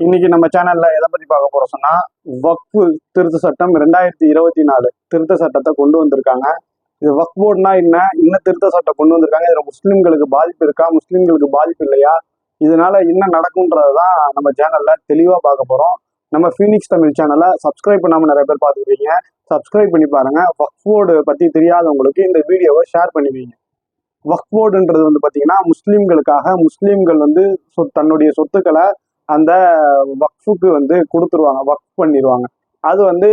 இன்னைக்கு நம்ம சேனல்ல எதை பத்தி பார்க்க போறோம் சொன்னா வக்ஃபு திருத்த சட்டம் ரெண்டாயிரத்தி இருபத்தி நாலு திருத்த சட்டத்தை கொண்டு வந்திருக்காங்க. இது வக் போர்டுனா என்ன? என்ன திருத்த சட்டம் கொண்டு வந்திருக்காங்க? இதுல முஸ்லிம்களுக்கு பாதிப்பு இருக்கா? முஸ்லிம்களுக்கு பாதிப்பு இல்லையா? இதனால என்ன நடக்கும்ன்றது தான் நம்ம சேனல்ல தெளிவா பார்க்க போறோம். நம்ம ஃபீனிக்ஸ் தமிழ் சேனலை சப்ஸ்கிரைப் பண்ணாம நிறைய பேர் பார்த்துருக்கீங்க சப்ஸ்கிரைப் பண்ணி பாருங்க. வக்ஃப் போர்டு பத்தி தெரியாதவங்களுக்கு இந்த வீடியோவை ஷேர் பண்ணுவீங்க வக்ஃப் போர்டுன்றது வந்து பார்த்தீங்கன்னா முஸ்லீம்களுக்காக முஸ்லீம்கள் வந்து தன்னுடைய சொத்துக்களை அந்த வக்ஃபுக்கு வந்து கொடுத்துருவாங்க வக்ஃப் பண்ணிடுவாங்க அது வந்து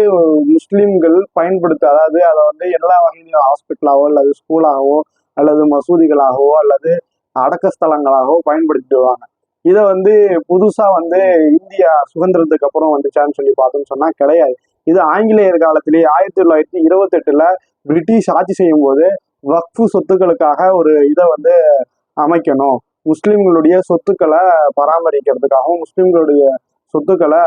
முஸ்லீம்கள் பயன்படுத்த அதாவது அதை வந்து எல்லா வகையிலும் ஹாஸ்பிட்டலாகவோ அல்லது ஸ்கூலாகவோ அல்லது மசூதிகளாகவோ அல்லது அடக்கஸ்தலங்களாகவோ பயன்படுத்திடுவாங்க இதை வந்து புதுசாக வந்து இந்தியா சுதந்திரத்துக்கு அப்புறம் வந்துச்சான்னு சொல்லி பார்த்தோம்னு சொன்னால் கிடையாது. இது ஆங்கிலேயர் காலத்திலேயே ஆயிரத்தி தொள்ளாயிரத்தி இருபத்தெட்டில் பிரிட்டிஷ் ஆட்சி செய்யும் போது வக்ஃபு சொத்துக்களுக்காக ஒரு இதை வந்து அமைக்கணும். முஸ்லீம்களுடைய சொத்துக்களை பராமரிக்கிறதுக்காகவும் முஸ்லீம்களுடைய சொத்துக்களை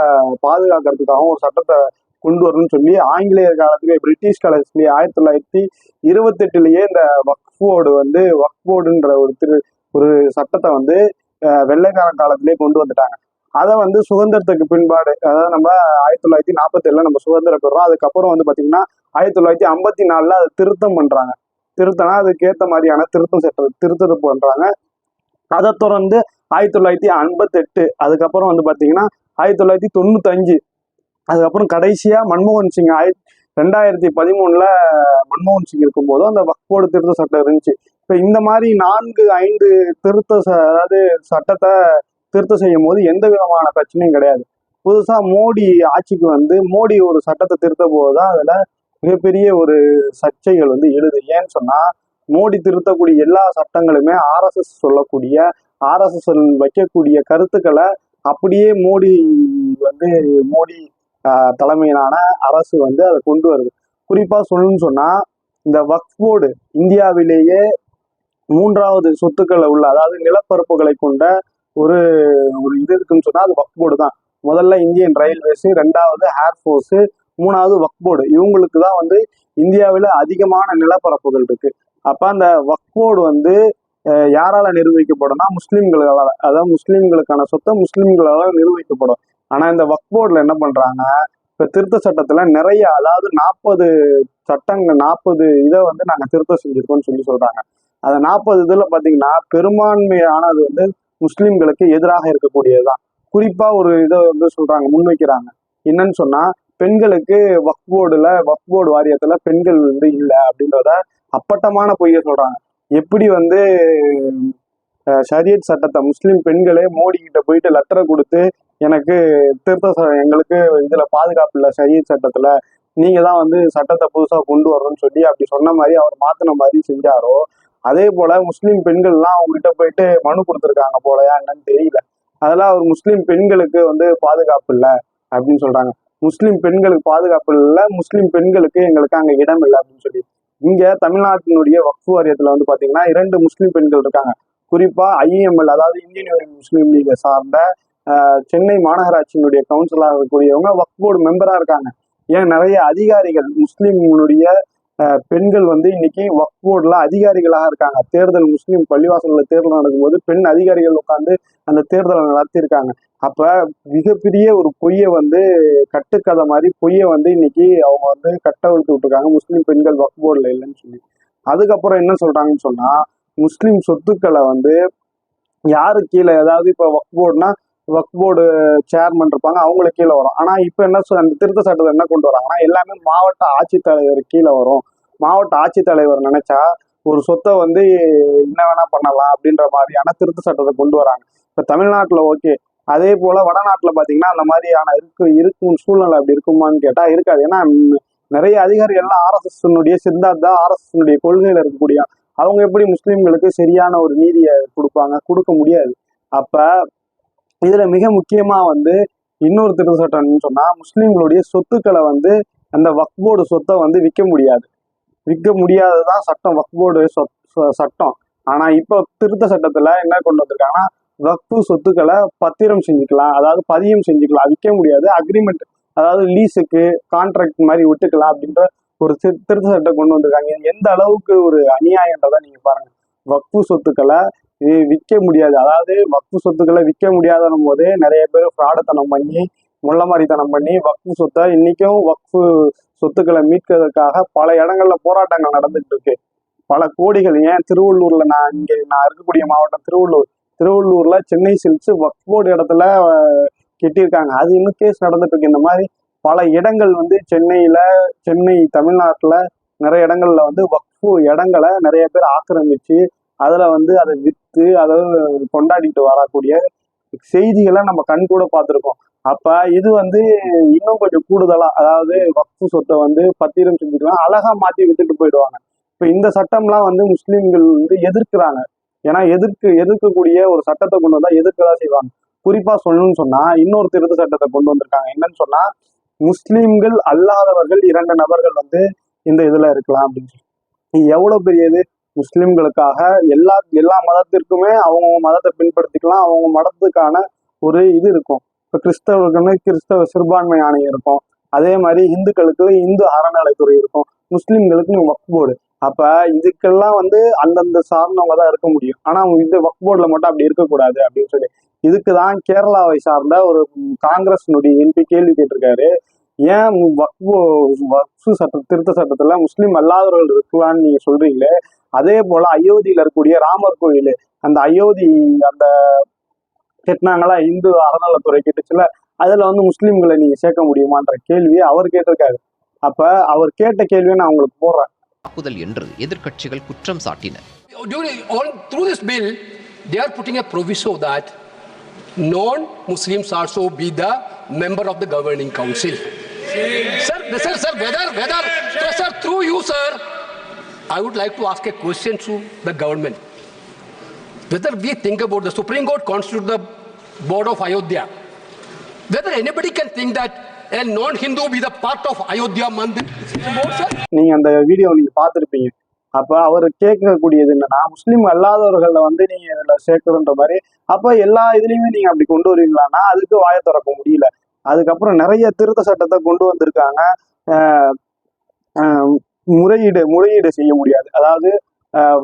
பாதுகாக்கிறதுக்காகவும் ஒரு சட்டத்தை கொண்டு வரணும்னு சொல்லி ஆங்கிலேயர் காலத்திலே பிரிட்டிஷ் காலத்திலேயே ஆயிரத்தி தொள்ளாயிரத்தி இருபத்தெட்டுலேயே இந்த வக்ஃபோர்டு வந்து வக்ஃபோர்டுன்ற ஒரு திரு ஒரு சட்டத்தை வந்து வெள்ளைக்கார காலத்திலே கொண்டு வந்துட்டாங்க. அதை வந்து சுதந்திரத்துக்கு பின்பாடு அதாவது நம்ம ஆயிரத்தி தொள்ளாயிரத்தி நாற்பத்தேழுல நம்ம சுதந்திரம் பெறுறோம் அதுக்கப்புறம் வந்து பாத்தீங்கன்னா ஆயிரத்தி தொள்ளாயிரத்தி ஐம்பத்தி நாலுல அதை திருத்தம் பண்றாங்க. திருத்தம்னா அதுக்கு மாதிரியான திருத்தம் சட்டம் திருத்தம் பண்றாங்க. அதை தொடர்ந்து ஆயிரத்தி தொள்ளாயிரத்தி ஐம்பத்தெட்டு. அதுக்கப்புறம் வந்து பார்த்தீங்கன்னா ஆயிரத்தி தொள்ளாயிரத்தி தொண்ணூத்தஞ்சு. அதுக்கப்புறம் கடைசியாக மன்மோகன் சிங் ஆயி ரெண்டாயிரத்தி பதிமூணில் மன்மோகன் சிங் இருக்கும்போது அந்த வக்போடு திருத்த சட்டம் இருந்துச்சு. இப்போ இந்த மாதிரி நான்கு ஐந்து திருத்த ச- அதாவது சட்டத்தை திருத்தம் செய்யும் போது எந்த விதமான பிரச்சனையும் கிடையாது. புதுசாக மோடி ஆட்சிக்கு வந்து மோடி ஒரு சட்டத்தை திருத்த போதுதான் அதில் மிகப்பெரிய ஒரு சர்ச்சைகள் வந்து எழுது. ஏன்னு சொன்னால் மோடி திருத்தக்கூடிய எல்லா சட்டங்களுமே ஆர்எஸ்எஸ் சொல்லக்கூடிய ஆர்எஸ்எஸ் வைக்கக்கூடிய கருத்துக்களை அப்படியே மோடி வந்து மோடி தலைமையிலான அரசு வந்து அதை கொண்டு வருது. குறிப்பாக சொல்லணும்னு சொன்னால் இந்த வக்ஃப் போர்டு இந்தியாவிலேயே மூன்றாவது சொத்துக்களை உள்ள அதாவது நிலப்பரப்புகளை கொண்ட ஒரு ஒரு இது இருக்குன்னு சொன்னால் அது வக்ஃப் போர்டு தான். முதல்ல இந்தியன் ரயில்வேஸு ரெண்டாவது ஏர்ஃபோர்ஸு மூணாவது வக்ஃப் போர்டு. இவங்களுக்கு தான் வந்து இந்தியாவில் அதிகமான நிலப்பரப்புகள் இருக்குது அப்ப அந்த வக்ஃப் வந்து யாரால நிர்வகிக்கப்படும்னா முஸ்லிம்களால அதாவது முஸ்லீம்களுக்கான சொத்தை முஸ்லீம்களால் நிர்வகிக்கப்படும். ஆனா இந்த வக்ஃப் என்ன பண்றாங்க இப்ப திருத்த சட்டத்துல நிறைய அதாவது நாற்பது சட்டங்கள் நாற்பது இதை வந்து நாங்க திருத்தம் செஞ்சிருக்கோம்னு சொல்லி சொல்றாங்க. அந்த நாற்பது இதுல பாத்தீங்கன்னா பெரும்பான்மையானது வந்து முஸ்லீம்களுக்கு எதிராக இருக்கக்கூடியதுதான். குறிப்பா ஒரு இதை வந்து சொல்றாங்க முன்வைக்கிறாங்க. என்னன்னு சொன்னா பெண்களுக்கு வக்ஃப் போர்டுல வக்ஃப் போர்டு வாரியத்துல பெண்கள் வந்து இல்லை அப்படின்றத அப்பட்டமான பொய்யை சொல்றாங்க. எப்படி வந்து ஷரியத் சட்டத்தை முஸ்லீம் பெண்களே மோடி கிட்ட போயிட்டு லெட்டரை கொடுத்து எனக்கு திருத்த ச- எங்களுக்கு இதுல பாதுகாப்பு இல்லை ஷரியத் சட்டத்துல. நீங்க தான் வந்து சட்டத்தை புதுசா கொண்டு வரணும்னு சொல்லி அப்படி சொன்ன மாதிரி அவர் மாத்தின மாதிரி செஞ்சாரோ அதே போல முஸ்லீம் பெண்கள்லாம் அவங்ககிட்ட போயிட்டு மனு கொடுத்துருக்காங்க போலயா என்னன்னு தெரியல. அதெல்லாம் அவர் முஸ்லீம் பெண்களுக்கு வந்து பாதுகாப்பு இல்லை அப்படின்னு சொல்றாங்க. முஸ்லீம் பெண்களுக்கு பாதுகாப்பு இல்லை முஸ்லீம் பெண்களுக்கு எங்களுக்கு அங்க இடம் இல்லை அப்படின்னு சொல்லி. இங்க தமிழ்நாட்டினுடைய வக்ஃபு வாரியத்துல வந்து பாத்தீங்கன்னா இரண்டு முஸ்லீம் பெண்கள் இருக்காங்க. குறிப்பா ஐஎம்எல் அதாவது இந்தியன் யூனியன் முஸ்லீம் லீகை சார்ந்த சென்னை மாநகராட்சியினுடைய கவுன்சிலராக இருக்கக்கூடியவங்க வக்ஃப் போர்டு மெம்பரா இருக்காங்க. ஏன்? நிறைய அதிகாரிகள் முஸ்லீம்னுடைய பெண்கள் வந்து இன்னைக்கு வக்ஃப் போர்டில் அதிகாரிகளாக இருக்காங்க. தேர்தல் முஸ்லீம் பள்ளிவாசல்ல தேர்தல் நடக்கும்போது பெண் அதிகாரிகள் உட்காந்து அந்த தேர்தலை நடத்தியிருக்காங்க. அப்ப மிகப்பெரிய ஒரு பொய்யை வந்து கட்டுக்கதை மாதிரி பொய்யை வந்து இன்னைக்கு அவங்க வந்து கட்டவிழ்த்து விட்டுருக்காங்க. முஸ்லீம் பெண்கள் வக் போர்டில் இல்லைன்னு சொல்லி. அதுக்கப்புறம் என்ன சொல்றாங்கன்னு சொன்னா முஸ்லீம் சொத்துக்களை வந்து யாரு கீழே ஏதாவது இப்ப வக் போர்டுனா வக் போர்டு சேர்மன் இருப்பாங்க அவங்களுக்கு கீழே வரும். ஆனா இப்ப என்ன சொல் அந்த திருத்த சட்டத்தை என்ன கொண்டு வராங்கன்னா எல்லாமே மாவட்ட ஆட்சித்தலைவர் கீழே வரும். மாவட்ட ஆட்சித்தலைவர் நினைச்சா ஒரு சொத்தை வந்து என்ன வேணா பண்ணலாம் அப்படின்ற மாதிரியான திருத்த சட்டத்தை கொண்டு வராங்க. இப்ப தமிழ்நாட்டுல ஓகே அதே போல வடநாட்டில் பார்த்தீங்கன்னா அந்த மாதிரியான இருக்கு இருக்கும் சூழ்நிலை அப்படி இருக்குமான்னு கேட்டால் இருக்காது. ஏன்னா நிறைய அதிகாரிகள்லாம் ஆர்எஸ்எஸ்னுடைய சித்தாந்தா ஆர்எஸ்எஸ்னுடைய கொள்கையில் இருக்கக்கூடிய அவங்க எப்படி முஸ்லீம்களுக்கு சரியான ஒரு நீதியை கொடுப்பாங்க? கொடுக்க முடியாது. அப்போ இதில் மிக முக்கியமாக வந்து இன்னொரு திருத்த சட்டம்னு சொன்னால் முஸ்லீம்களுடைய சொத்துக்களை வந்து அந்த வக்ஃப் போர்டு சொத்தை வந்து விற்க முடியாது. விற்க முடியாததான் சட்டம் வக்போர்டு போர்டு சொத் சட்டம். ஆனால் இப்போ திருத்த சட்டத்தில் என்ன கொண்டு வந்திருக்காங்கன்னா வக்ஃபு சொத்துக்களை பத்திரம் செஞ்சுக்கலாம். அதாவது பதியம் செஞ்சுக்கலாம். விற்க முடியாது. அக்ரிமெண்ட் அதாவது லீஸுக்கு கான்ட்ராக்ட் மாதிரி விட்டுக்கலாம் அப்படின்ற ஒரு திரு- திருத்த சட்டம் கொண்டு வந்திருக்காங்க. எந்த அளவுக்கு ஒரு அநியாயன்றதை நீங்க பாருங்க. வக்ஃபு சொத்துக்களை விற்க முடியாது. அதாவது வக்ஃபு சொத்துக்களை விற்க முடியாதனும் போது நிறைய பேர் ஃப்ராடத்தனம் பண்ணி முள்ள மாதிரித்தனம் பண்ணி வக்ஃபு சொத்தை இன்னைக்கும் வக்ஃபு சொத்துக்களை மீட்கிறதுக்காக பல இடங்கள்ல போராட்டங்கள் நடந்துட்டு இருக்கு. பல கோடிகள். ஏன்? திருவள்ளூர்ல நான் இங்க நான் இருக்கக்கூடிய மாவட்டம் திருவள்ளூர். திருவள்ளூர்ல சென்னை சில்க்ஸ் வக்ஃப் போர்டு இடத்துல கெட்டியிருக்காங்க. அது இன்னும் கேஸ் நடந்துட்டு இருக்கு. இந்த மாதிரி பல இடங்கள் வந்து சென்னையில சென்னை தமிழ்நாட்டுல நிறைய இடங்கள்ல வந்து வக்ஃபு இடங்களை நிறைய பேர் ஆக்கிரமிச்சு அதுல வந்து அதை வித்து அதை கொண்டாடிட்டு வரக்கூடிய செய்திகளை நம்ம கண் கூட பார்த்துருக்கோம். அப்ப இது வந்து இன்னும் கொஞ்சம் கூடுதலா அதாவது வக்ஃபு சொத்தை வந்து பத்திரம் செஞ்சுக்கலாம். அழகா மாத்தி வித்துட்டு போயிடுவாங்க. இப்ப இந்த சட்டம்லாம் வந்து முஸ்லீம்கள் வந்து எதிர்க்கிறாங்க. ஏன்னா எதிர்க்கு எதிர்க்கக்கூடிய ஒரு சட்டத்தை கொண்டு வந்தா எதிர்க்கதான் செய்வாங்க. குறிப்பா சொல்லணும்னு சொன்னா இன்னொரு திருத்த சட்டத்தை கொண்டு வந்திருக்காங்க. என்னன்னு சொன்னா முஸ்லீம்கள் அல்லாதவர்கள் இரண்டு நபர்கள் வந்து இந்த இதுல இருக்கலாம் அப்படின்னு சொல்லி. எவ்வளவு பெரியது? முஸ்லிம்களுக்காக எல்லா எல்லா மதத்திற்குமே அவங்க மதத்தை பின்படுத்திக்கலாம். அவங்க மதத்துக்கான ஒரு இது இருக்கும். இப்ப கிறிஸ்தவர்களுக்கு கிறிஸ்தவ சிறுபான்மை ஆணையம் இருக்கும். அதே மாதிரி இந்துக்களுக்கு இந்து அறநிலைத்துறை இருக்கும். முஸ்லிம்களுக்கு வக்ஃப் போர்டு. அப்ப இதுக்கெல்லாம் வந்து அந்தந்த சார்ந்தவங்க தான் இருக்க முடியும். ஆனா இந்த வக்ஃப் போர்டுல மட்டும் அப்படி இருக்கக்கூடாது அப்படின்னு சொல்லி. இதுக்கு தான் கேரளாவை சார்ந்த ஒரு காங்கிரஸ்னுடைய எம்பி கேள்வி கேட்டிருக்காரு. ஏன் வக்ஃபு வக்ஃபு சட்ட திருத்த சட்டத்துல முஸ்லீம் அல்லாதவர்கள் இருக்கலாம்னு நீங்க சொல்றீங்களே? அதே போல அயோத்தியில இருக்கக்கூடிய ராமர் கோயில் அந்த அயோத்தி அந்த கெட்டினாங்களா இந்து அறநலத்துறை கேட்டுச்சுல அதுல வந்து முஸ்லீம்களை நீங்க சேர்க்க முடியுமான்ற கேள்வியை அவர் கேட்டிருக்காரு. அப்ப அவர் கேட்ட கேள்வியை நான் உங்களுக்கு போடுறேன். தாக்குதல் என்று எதிர்க்கட்சிகள் குற்றம் சாட்டின during all through this bill, they are putting a proviso that non-Muslims also be the member of the governing council. Sir, sir, sir, whether, whether, sir, sir, through you, sir, I would like to ask a question to the government. Whether we think about the Supreme Court constitute the board of Ayodhya, whether anybody can think that a non-Hindu be the part of Ayodhya Mandir board, sir? நீங்க அந்த video நீங்க பார்த்துருப்பீங்க. அப்ப அவர் கேட்கக்கூடியது என்னன்னா முஸ்லீம் அல்லாதவர்களை வந்து நீங்க இதுல சேர்க்கணுன்ற மாதிரி அப்ப எல்லா இதுலயுமே நீங்க அப்படி கொண்டு வருவீங்களான்னா அதுக்கு வாயை திறக்க முடியல. அதுக்கப்புறம் நிறைய திருத்த சட்டத்தை கொண்டு வந்திருக்காங்க. முறையீடு முறையீடு செய்ய முடியாது. அதாவது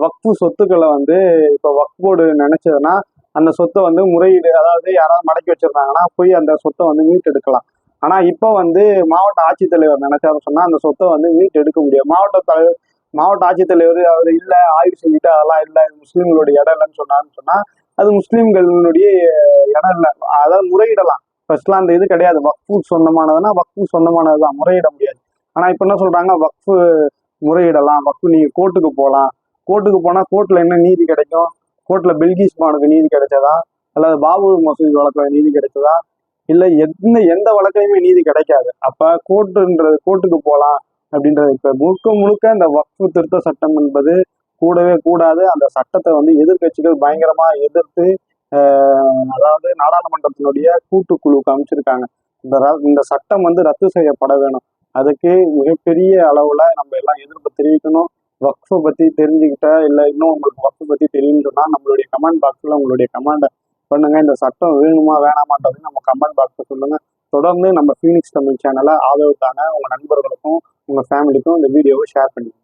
வக்ஃபு சொத்துக்களை வந்து இப்ப வக்ஃப் போர்டு நினைச்சதுன்னா அந்த சொத்தை வந்து முறையீடு அதாவது யாராவது மடக்கி வச்சிருந்தாங்கன்னா போய் அந்த சொத்தை வந்து மீட்டெடுக்கலாம். ஆனா இப்போ வந்து மாவட்ட ஆட்சித்தலைவர் நினைச்சாரு சொன்னா அந்த சொத்தை வந்து மீட்டு எடுக்க முடியாது. மாவட்ட தலைவர் மாவட்ட ஆட்சித்தலைவர் அவர் இல்ல ஆய்வு செஞ்சுட்டு அதெல்லாம் இல்ல முஸ்லீம்களுடைய இடம் இல்லைன்னு சொன்னான்னு சொன்னா அது முஸ்லீம்களுடைய இடம் இல்லை. அதாவது முறையிடலாம். ஃபர்ஸ்ட்லாம் அந்த இது கிடையாது. வக்ஃபு சொந்தமானதுன்னா வக்ஃபு சொந்தமானதுதான் முறையிட முடியாது. ஆனா இப்ப என்ன சொல்றாங்க? வக்ஃபு முறையிடலாம். வக்ஃபு நீங்க கோர்ட்டுக்கு போகலாம் கோர்ட்டுக்கு போனா கோர்ட்ல என்ன நீதி கிடைக்கும்? கோர்ட்ல பில்கிஸ் பானுக்கு நீதி கிடைச்சதா? அல்லது பாபு மசூதி வழக்கில் நீதி கிடைச்சதா? இல்ல எந்த எந்த வழக்கையுமே நீதி கிடைக்காது. அப்ப கோர்ட்டுன்றது கோர்ட்டுக்கு போகலாம் அப்படின்றது இப்ப முழுக்க முழுக்க இந்த வக்ஃபு திருத்த சட்டம் என்பது கூடவே கூடாது. அந்த சட்டத்தை வந்து எதிர்க்கட்சிகள் பயங்கரமா எதிர்த்து அதாவது நாடாளுமன்றத்தினுடைய கூட்டுக்குழுவுக்கு அமைச்சிருக்காங்க இந்த இந்த சட்டம் வந்து ரத்து செய்யப்பட வேணும். அதுக்கு மிகப்பெரிய அளவுல நம்ம எல்லாம் எதிர்ப்பு தெரிவிக்கணும். வக்ஃபை பத்தி தெரிஞ்சுக்கிட்ட இல்ல இன்னும் உங்களுக்கு வக்ஃபை பத்தி தெரியும்னு சொன்னா நம்மளுடைய கமெண்ட் பாக்ஸ்ல உங்களுடைய கமெண்டை பண்ணுங்க. இந்த சட்டம் வேணுமா வேணாமான்றது நம்ம கமெண்ட் பாக்ஸ்ல சொல்லுங்க. தொடர்ந்து நம்ம ஃபீனிக்ஸ் தமிழ் சேனலை ஆதரவு தாங்க உங்க நண்பர்களுக்கும் உங்க ஃபேமிலிக்கும் இந்த வீடியோவை ஷேர் பண்ணுங்க